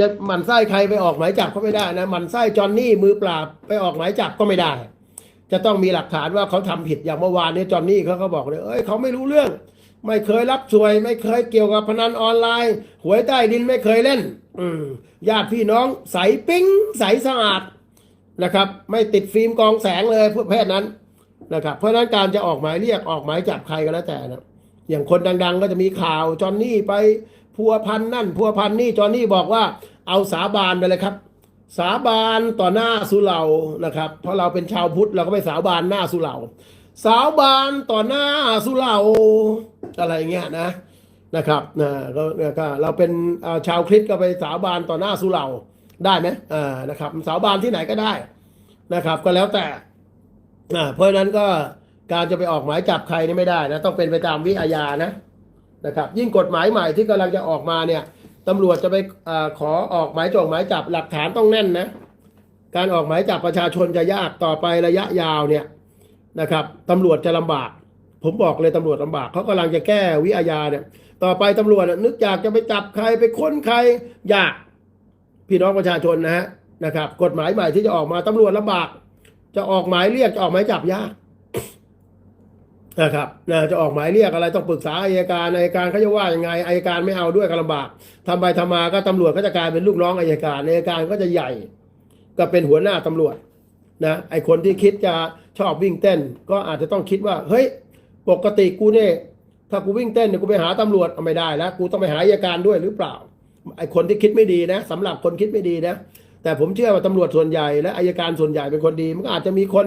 จะหมันไส้ใครไปออกหมายจับก็ไม่ได้นะหมันไส้จอนนี่มือปราบไปออกหมายจับก็ไม่ได้ จะต้องมีหลักฐานว่าเขาทำผิดอย่างเมื่อวานนี้จอนนี่เขาก็บอกเลยเอ้ยเขาไม่รู้เรื่อง ไม่เคยรับสวย ไม่เคยเกี่ยวกับพนันออนไลน์ หวยใต้ดินไม่เคยเล่น อืญาติพี่น้องใสปิ้งใสสะอาดนะครับ ไม่ติดฟิล์มกองแสงเลยพวกเพศนั้นนะครับ เพราะฉะนั้นการจะออกหมายเรียกออกหมายจับใครก็แล้วแต่นะอย่างคนดัง ๆ ก็จะมีข่าวจอนนี่ไป พัวพันนั่น พัวพันนี่จอนนี่บอกว่าเอาสาบานไปเลยครับ สาบานต่อหน้าสุเหร่านะครับ เพราะเราเป็นชาวพุทธเราก็ไปสาบานหน้าสุเหร่าสาบานต่อหน้าสุเหร่าอะไรเงี้ยนะนะครับนะก็ก็เราเป็นชาวคริสต์ก็ไปสาบานต่อหน้าสุเหร่าได้ไหมอ่านะครับ สาบานที่ไหนก็ได้นะครับ ก็แล้วแต่อ่าเพราะฉะนั้นก็การจะไปออกหมายจับใครนี่ไม่ได้นะต้องเป็นไปตามวิอาญานะ นะครับ ยิ่งกฎหมายใหม่ที่กำลังจะออกมาเนี่ยตำรวจจะไปอขอออกหมายจงหมายจับหลักฐานต้องแน่นนะการออกหมายจับประชาชนจะยากต่อไประยะยาวเนี่ยนะครับตำรวจจะลำบาก ผมบอกเลยตำรวจลำบากเขากำลังจะแก้วิอาญาเนี่ย ต่อไปตำรวจนึกอยากจะไปจับใครไปค้นใครยากพี่น้องประชาชนนะฮะนะครับ กฎหมายใหม่ที่จะออกมาตำรวจลำบาก จะออกหมายเรียกจะออกหมายจับยาก นะครับนะจะออกหมายเรียกอะไรต้องปรึกษาอายการอายการเขาจะว่ายังไงอายการไม่เอาด้วยก็ลำบากทำไปทำมาก็ตำรวจก็จะกลายเป็นลูกน้องอายการอายการก็จะใหญ่ ก็เป็นหัวหน้าตำรวจนะไอคนที่คิดจะชอบวิ่งเต้น ก็อาจจะต้องคิดว่า เฮ้ย ปกติกูเนี่ยถ้ากูวิ่งเต้นเนี่ยกูไปหาตำรวจเอาไม่ได้แล้วกูต้องไปหาอัยการด้วยหรือเปล่าไอคนที่คิดไม่ดีนะสำหรับคนคิดไม่ดีนะแต่ผมเชื่อว่าตำรวจส่วนใหญ่และอายการส่วนใหญ่เป็นคนดี มันก็อาจจะมีคน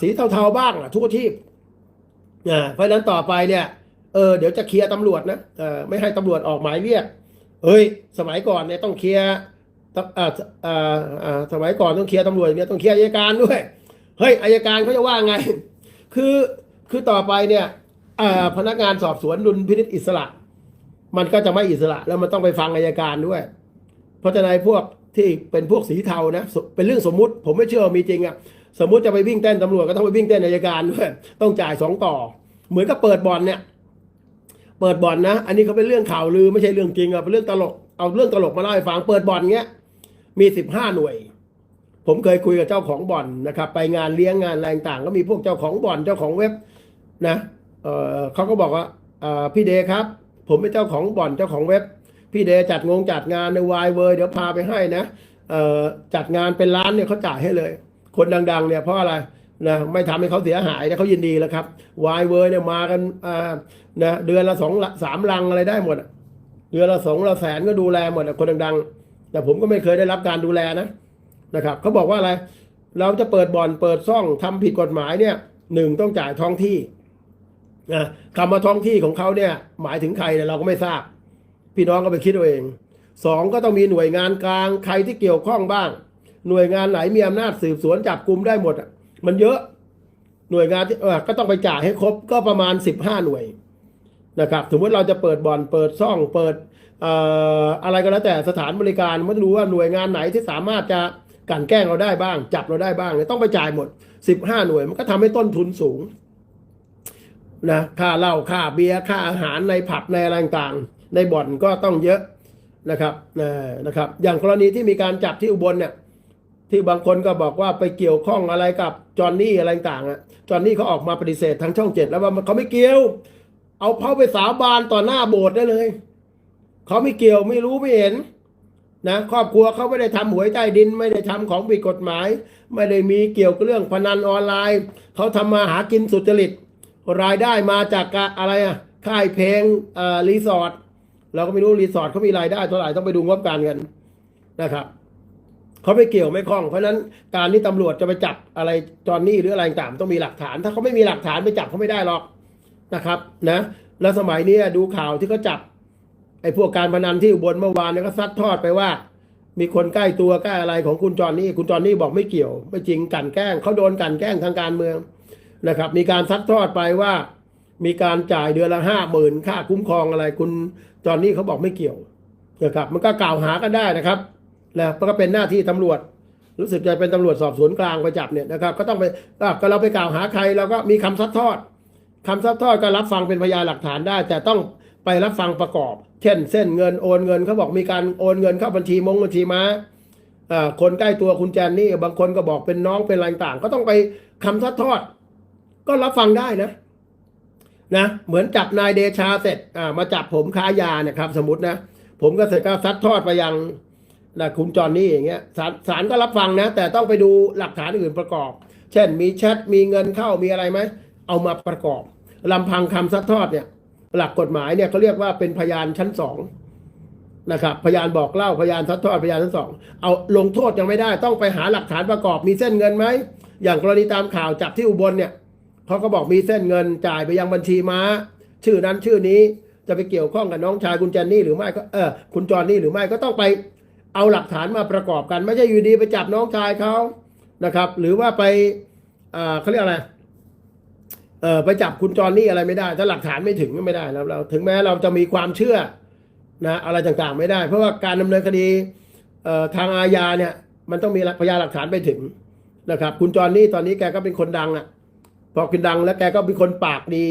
สีเทาๆบ้างทุกอาชีพอ่าเพราะฉะนั้นต่อไปเนี่ยเออเดี๋ยวจะเคลียร์ตำรวจนะเออไม่ให้ตำรวจออกหมายเรียกเฮ้ย สมัยก่อนเนี่ยต้องเคลียร์ตอ่าอ่าอ่าสมัยก่อนต้องเคลียร์ตำรวจเนี่ยต้องเคลียร์อัยการด้วยเฮ้ยอัยการเขาจะว่าไง คือคือต่อไปเนี่ยอ่าพนักงานสอบสวนดุลพินิจอิสระ มันก็จะไม่อิสระ แล้วมันต้องไปฟังอัยการด้วย เพราะฉะนั้นพวกที่เป็นพวกสีเทานะเป็นเรื่องสมมุติ ผมไม่เชื่อมีจริงอะ สมมุติจะไปวิ่งเต้นตำรวจก็ต้องไปวิ่งเต้นอัยการด้วยต้องจ่ายสองต่อ เหมือนกับเปิดบ่อนเนี่ย เปิดบ่อนนะ อันนี้เขาเป็นเรื่องข่าวลือไม่ใช่เรื่องจริงอะเป็นเรื่องตลกเอาเรื่องตลกมาเล่าให้ฟังเปิดบ่อนเงี้ย มีสิบห้าหน่วย ผมเคยคุยกับเจ้าของบ่อนนะครับ ไปงานเลี้ยงงานอะไรต่างก็มีพวกเจ้าของบ่อนเจ้าของเว็บนะเออเขาก็บอกว่าพี่เดครับ ผมเป็นเจ้าของบ่อนเจ้าของเว็บ พี่เดจัดงงจัดงานในวายเวอร์เดี๋ยวพาไปให้นะเออจัดงานเป็นล้านเนี่ยเขาจ่ายให้เลย คนดัง ๆ เนี่ยเพราะอะไรนะไม่ทำให้เขาเสียหายนะเขายินดีแล้วครับวายเวอร์เนี่ยมากันอ่านะเดือนละสองละสามลังอะไรได้หมดเดือนละสองละแสนก็ดูแลหมดคนดังๆ แต่ผมก็ไม่เคยได้รับการดูแลนะนะครับเขาบอกว่าอะไร เราจะเปิดบ่อนเปิดซ่องทำผิดกฎหมายเนี่ยหนึ่งต้องจ่ายท้องที่นะคำว่าท้องที่ของเขาเนี่ยหมายถึงใครเนี่ยเราก็ไม่ทราบ พี่น้องก็ไปคิดเอาเองสองก็ต้องมีหน่วยงานกลางใครที่เกี่ยวข้องบ้าง หน่วยงานไหนมีอำนาจสืบสวนจับกลุ่มได้หมดอะมันเยอะหน่วยงานที่เออก็ต้องไปจ่ายให้ครบก็ประมาณสิบห้าหน่วยนะครับสมมติเราจะเปิดบ่อนเปิดซ่องเปิดเอ่ออะไรก็แล้วแต่สถานบริการมันรู้ว่าหน่วยงานไหนที่สามารถจะกันแกล้งเราได้บ้าง จับเราได้บ้างเนี่ยต้องไปจ่ายหมดสิบห้าหน่วยมันก็ทำให้ต้นทุนสูงนะค่าเหล้าค่าเบียร์ค่าอาหารในผับในอะไรต่างๆในบ่อนก็ต้องเยอะนะครับนะนะครับ อย่างกรณีที่มีการจับที่อุบลเนี่ย ที่บางคนก็บอกว่าไปเกี่ยวข้องอะไรกับจอห์นนี่อะไรต่างๆอะจอห์นนี่เขาออกมาปฏิเสธทางช่องเจ็ดแล้วว่าเขาไม่เกี่ยว เอาเขาไปสาบานต่อหน้าโบสถ์ได้เลยเขาไม่เกี่ยวไม่รู้ไม่เห็นนะครอบครัวเขาไม่ได้ทำหวยใต้ดิน ไม่ได้ทำของผิดกฎหมาย ไม่ได้มีเกี่ยวกับเรื่องพนันออนไลน์เขาทำมาหากินสุจริต รายได้มาจากอะไรอะค่ายเพลงเออรีสอร์ทเราก็ไม่รู้รีสอร์ทเขามีรายได้เท่าไหร่ต้องไปดูงบการเงินนะครับ เขาไม่เกี่ยวไม่ข้อง เพราะนั้นการที่ตำรวจจะไปจับอะไรจอนนี่หรืออะไรต่างต้องมีหลักฐาน ถ้าเขาไม่มีหลักฐานไปจับเขาไม่ได้หรอกนะครับนะแล้วสมัยนี้ดูข่าวที่เขาจับไอ้พวกการพนันที่อุบลเมื่อวานเนี่ยก็ซัดทอดไปว่า มีคนใกล้ตัวใกล้อะไรของคุณจอนนี่คุณจอนนี่บอกไม่เกี่ยว ไม่จริงกันแกล้งเขาโดนกันแกล้งทางการเมืองนะครับ มีการซัดทอดไปว่า มีการจ่ายเดือนละห้าหมื่นค่าคุ้มครองอะไรคุณจอนนี่เขาบอกไม่เกี่ยวนะครับมันก็กล่าวหากันได้นะครับ นะมันก็เป็นหน้าที่ตำรวจ รู้สึกจะเป็นตำรวจสอบสวนกลางไปจับเนี่ยนะครับ ก็ต้องไปก็เราไปกล่าวหาใครเราก็มีคำซัดทอดคำซัดทอดก็รับฟังเป็นพยานหลักฐานได้ แต่ต้องไปรับฟังประกอบ เช่น เส้นเงินโอนเงินเขาบอกมีการโอนเงินเข้าบัญชีมงบัญชีม้าอ่าคนใกล้ตัวคุณแจนนี่บางคนก็บอกเป็นน้องเป็นอะไรต่างก็ต้องไปคำทัดทอด ก็รับฟังได้นะนะเหมือนจับนายเดชาเสร็จมาจับผมค้ายาเนี่ยครับ สมมตินะ ผมก็เสร็จก็ซัดทอดไปยัง นะคุณจอนนี่อย่างเงี้ยศาลศาลก็รับฟังนะ แต่ต้องไปดูหลักฐานอื่นประกอบ เช่น มีแชทมีเงินเข้ามีอะไรไหมเอามาประกอบลำพังคำซัดทอดเนี่ยหลักกฎหมายเนี่ยเขาเรียกว่าเป็นพยานชั้นสองนะครับพยานบอกเล่าพยานซัดทอดพยานชั้นสองเอาลงโทษยังไม่ได้ ต้องไปหาหลักฐานประกอบ มีเส้นเงินไหมอย่างกรณีตามข่าวจับที่อุบลเนี่ยเขาก็บอกมีเส้นเงินจ่ายไปยังบัญชีม้า ชื่อนั้นชื่อนี้จะไปเกี่ยวข้องกับน้องชายคุณแจนนี่หรือไม่ก็เออคุณจอนนี่หรือไม่ก็ต้องไป เอาหลักฐานมาประกอบกัน ไม่ใช่อยู่ดีไปจับน้องชายเขานะครับ หรือว่าไปอ่าเขาเรียกอะไรเออไปจับคุณจอนนี่อะไรไม่ได้ ถ้าหลักฐานไม่ถึงก็ไม่ได้แล้วเราถึงแม้เราจะมีความเชื่อนะอะไรต่างๆไม่ได้ เพราะว่าการดำเนินคดีเอ่อทางอาญาเนี่ยมันต้องมีพยานหลักฐานไปถึงนะครับ คุณจอนนี่ตอนนี้แกก็เป็นคนดังอะพอกินดังแล้วแกก็เป็นคนปากดี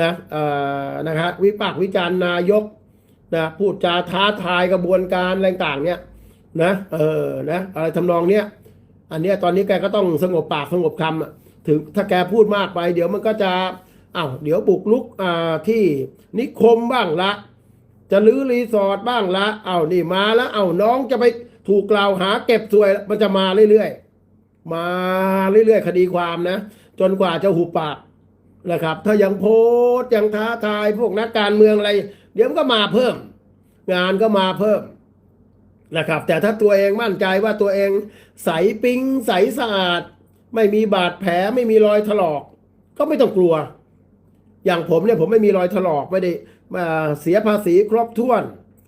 นะเอ่อนะครับวิพากวิจารณ์นายก นะพูดจาท้าทายกระบวนการอะไรต่างเนี่ยนะเออนะอะไรทำนองเนี้ยอันเนี้ยตอนนี้แกก็ต้องสงบปากสงบคำอะถึงถ้าแกพูดมากไป เดี๋ยวมันก็จะอ้าวเดี๋ยวบุกลุกอ่าที่นิคมบ้างละ จะลื้อรีสอร์ทบ้างละเอานี่มาแล้วเอาน้องจะไปถูกกล่าวหาเก็บสวยมันจะมาเรื่อยๆมาเรื่อยๆ คดีความนะ จนกว่าจะหุบปากนะครับ ถ้ายังโพสยังท้าทายพวกนักการเมืองอะไร เดี๋ยวมันก็มาเพิ่ม งานก็มาเพิ่มนะครับ แต่ถ้าตัวเองมั่นใจว่าตัวเองใสปิ๊งใสสะอาด ไม่มีบาดแผลไม่มีรอยถลอก ก็ไม่ต้องกลัว อย่างผมเนี่ยผมไม่มีรอยถลอกไม่ได้มาเสียภาษีครบถ้วน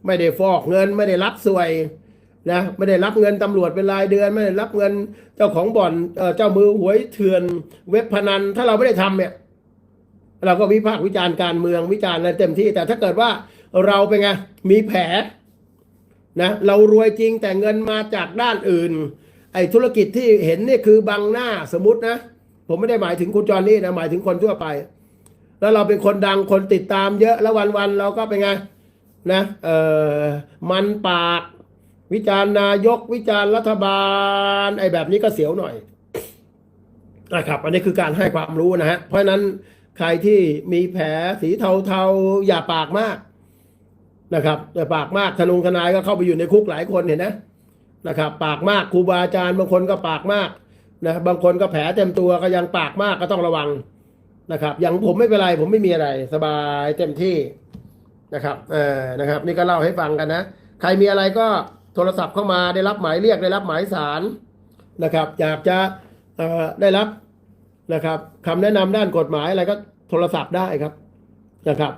ไม่ได้ฟอกเงินไม่ได้รับสวยนะไม่ได้รับเงินตำรวจเป็นรายเดือน ไม่ได้รับเงินเจ้าของบ่อนเออเจ้ามือหวยเถื่อนเว็บพนัน ถ้าเราไม่ได้ทำเนี่ย เราก็วิพากษ์วิจารณ์การเมืองวิจารณ์อะไรเต็มที่ แต่ถ้าเกิดว่าเราเป็นไงมีแผลนะเรารวยจริงแต่เงินมาจากด้านอื่น ไอ้ธุรกิจที่เห็นนี่คือบังหน้าสมมตินะ ผมไม่ได้หมายถึงคุณจอนนี่นะหมายถึงคนทั่วไป แล้วเราเป็นคนดังคนติดตามเยอะแล้ววันๆเราก็เป็นไงนะเออมันปาก วิจารณ์นายกวิจารณ์รัฐบาล ไอ้แบบนี้ก็เสียวหน่อยนะครับ อันนี้คือการให้ความรู้นะฮะเพราะฉะนั้น ใครที่มีแผลสีเทาๆ อย่าปากมากนะครับอย่าปากมากทนงทนายก็เข้าไปอยู่ในคุกหลายคนเห็นนะนะครับ ปากมากครูบาอาจารย์บางคนก็ปากมากนะบางคนก็แผลเต็มตัวก็ยังปากมากก็ต้องระวังนะครับอย่างผมไม่เป็นไรผมไม่มีอะไร สบายเต็มที่นะครับเออนะครับ นี่ก็เล่าให้ฟังกันนะ ใครมีอะไรก็โทรศัพท์เข้ามาได้รับหมายเรียกได้รับหมายสารนะครับ อยากจะเอ่อได้รับ นะครับคำแนะนำด้านกฎหมายอะไรก็โทรศัพท์ได้ครับนะครับ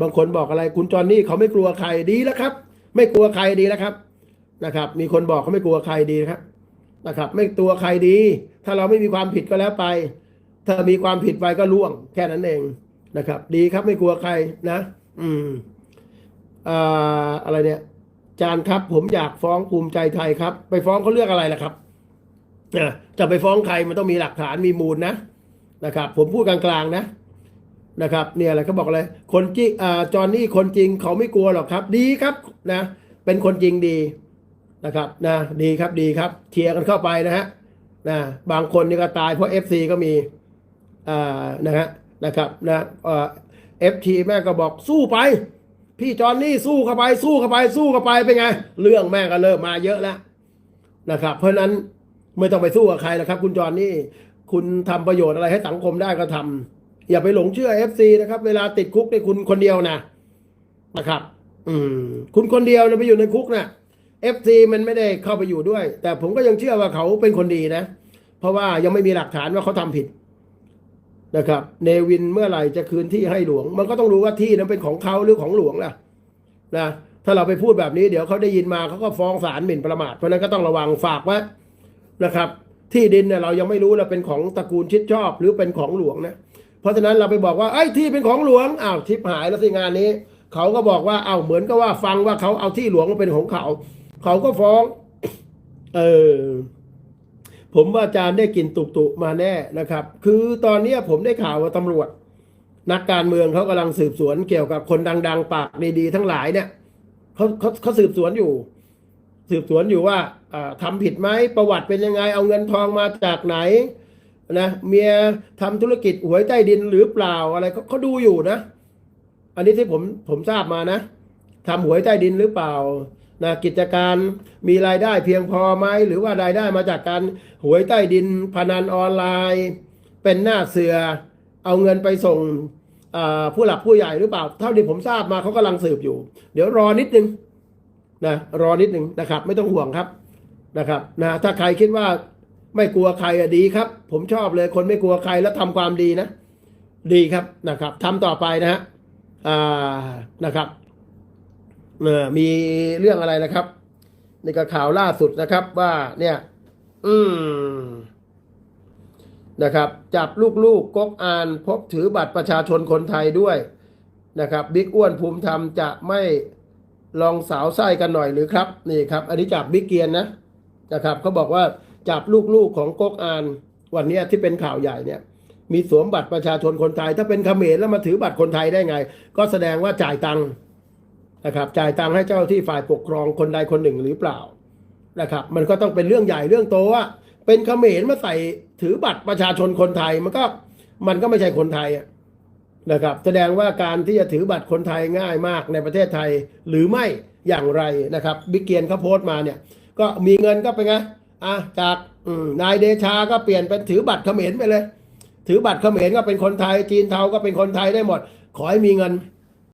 บางคนบอกอะไรคุณจอนนี่เขาไม่กลัวใครดีแล้วครับ ไม่กลัวใครดีแล้วครับนะครับ มีคนบอกเขาไม่กลัวใครดีครับนะครับ ไม่กลัวใครดี ถ้าเราไม่มีความผิดก็แล้วไป ถ้ามีความผิดไปก็ล่วง แค่นั้นเองนะครับ ดีครับไม่กลัวใครนะ อืมอ่าอะไรเนี่ยจานครับ ผมอยากฟ้องภูมิใจไทยครับ ไปฟ้องเขาเรื่องอะไรล่ะครับ อะจะไปฟ้องใครมันต้องมีหลักฐานมีมูลนะนะครับ ผมพูดกลางๆนะนะครับ เนี่ยอะไรเขาบอกเลยคนจริงอ่าจอห์นนี่คนจริงเขาไม่กลัวหรอกครับ ดีครับนะ เป็นคนจริงดีนะครับนะดีครับดีครับเทียร์กันเข้าไปนะฮะนะบางคนนี่ก็ตายเพราะเอฟซีก็มีอ่านะฮะนะครับนะเอฟทีแม่ก็บอกสู้ไป พี่จอนนี่สู้เข้าไป สู้เข้าไปสู้เข้าไปเป็นไง เรื่องแม่ก็เริ่มมาเยอะแล้วนะครับ เพราะนั้น ไม่ต้องไปสู้กับใครแล้วครับ คุณจอนนี่คุณทำประโยชน์อะไรให้สังคมได้ก็ทำอย่าไปหลงเชื่อเอฟซีนะครับ เวลาติดคุกในคุณคนเดียวนะนะครับ อืม คุณคนเดียวเนี่ยไปอยู่ในคุกนะเอฟซีมันไม่ได้เข้าไปอยู่ด้วย แต่ผมก็ยังเชื่อว่าเขาเป็นคนดีนะ เพราะว่ายังไม่มีหลักฐานว่าเขาทำผิดนะครับ เนวินเมื่อไหร่จะคืนที่ให้หลวง มันก็ต้องรู้ว่าที่นั้นเป็นของเขาหรือของหลวงล่ะนะถ้าเราไปพูดแบบนี้เดี๋ยวเขาได้ยินมาเขาก็ฟ้องศาลหมิ่นประมาทเพราะฉะนั้นก็ต้องระวังฝากไว้ นะครับ ที่ดินเนี่ยเรายังไม่รู้เราเป็นของตระกูลชิดชอบหรือเป็นของหลวงนะเพราะฉะนั้นเราไปบอกว่าไอ้ที่เป็นของหลวงอ้าวชิบหายแล้วสิงานนี้เขาก็บอกว่าเอาวเหมือนกับว่าฟังว่าเขาเอาที่หลวงมาเป็นของเขา เขาก็ฟ้อง เออผมว่าอาจารย์ได้กลินตุกตุมาแน่นะครับ คือตอนนี้ผมได้ข่าวว่าตำรวจ นักการเมืองเขากำลังสืบสวนเกี่ยวกับคนดัง ๆ ปากดีๆทั้งหลายเนี่ยเขาเขาเขาสืบสวนอยู่ สืบสวนอยู่ว่าอ่าทำผิดไหมประวัติเป็นยังไง เอาเงินทองมาจากไหนนะเมียทำธุรกิจหวยใต้ดินหรือเปล่าอะไรเขาดูอยู่นะ อันนี้ที่ผมผมทราบมานะทำหวยใต้ดินหรือเปล่านะกิจการมีรายได้เพียงพอไหมหรือว่ารายได้มาจากการหวยใต้ดินพนันออนไลน์ เป็นหน้าเสือ เอาเงินไปส่งผู้หลักผู้ใหญ่หรือเปล่า เท่าที่ผมทราบมาเขากำลังสืบอยู่ เดี๋ยวรอนิดนึง นะรอนิดหนึ่งนะครับ ไม่ต้องห่วงครับนะครับนะถ้าใครคิดว่าไม่กลัวใครอะดีครับ ผมชอบเลยคนไม่กลัวใครแล้วทำความดีนะ ดีครับนะครับทำต่อไปนะฮะอ่านะครับเออมีเรื่องอะไรนะครับในกระข่าวล่าสุดนะครับว่าเนี่ย อืมนะครับ จับลูกๆก๊กอานพบถือบัตรประชาชนคนไทยด้วยนะครับบิ๊กอ้วนภูมิธรรมจะไม่ ลองสาวไส้กันหน่อยหรือครับนี่ครับ อันนี้จากบิ๊กเกียนนะนะครับเขาบอกว่าจับลูกๆของก๊กอานวันนี้ที่เป็นข่าวใหญ่เนี่ย มีสวมบัตรประชาชนคนไทย ถ้าเป็นเขมรแล้วมาถือบัตรคนไทยได้ไง ก็แสดงว่าจ่ายตังค์นะครับ จ่ายตังค์ให้เจ้าที่ฝ่ายปกครองคนใดคนหนึ่งหรือเปล่านะครับ มันก็ต้องเป็นเรื่องใหญ่เรื่องโตว่า เป็นเขมรมาใส่ถือบัตรประชาชนคนไทยมันก็มันก็ไม่ใช่คนไทยอะ นะครับแสดงว่าการที่จะถือบัตรคนไทยง่ายมากในประเทศไทยหรือไม่อย่างไรนะครับบิ๊กเกียนเขาโพสต์มาเนี่ยก็มีเงินก็เป็นไงอะจากนายเดชาก็เปลี่ยนเป็นถือบัตรเขมรไปเลย ถือบัตรเขมรก็เป็นคนไทยจีนเทาก็เป็นคนไทยได้หมด ขอให้มีเงิน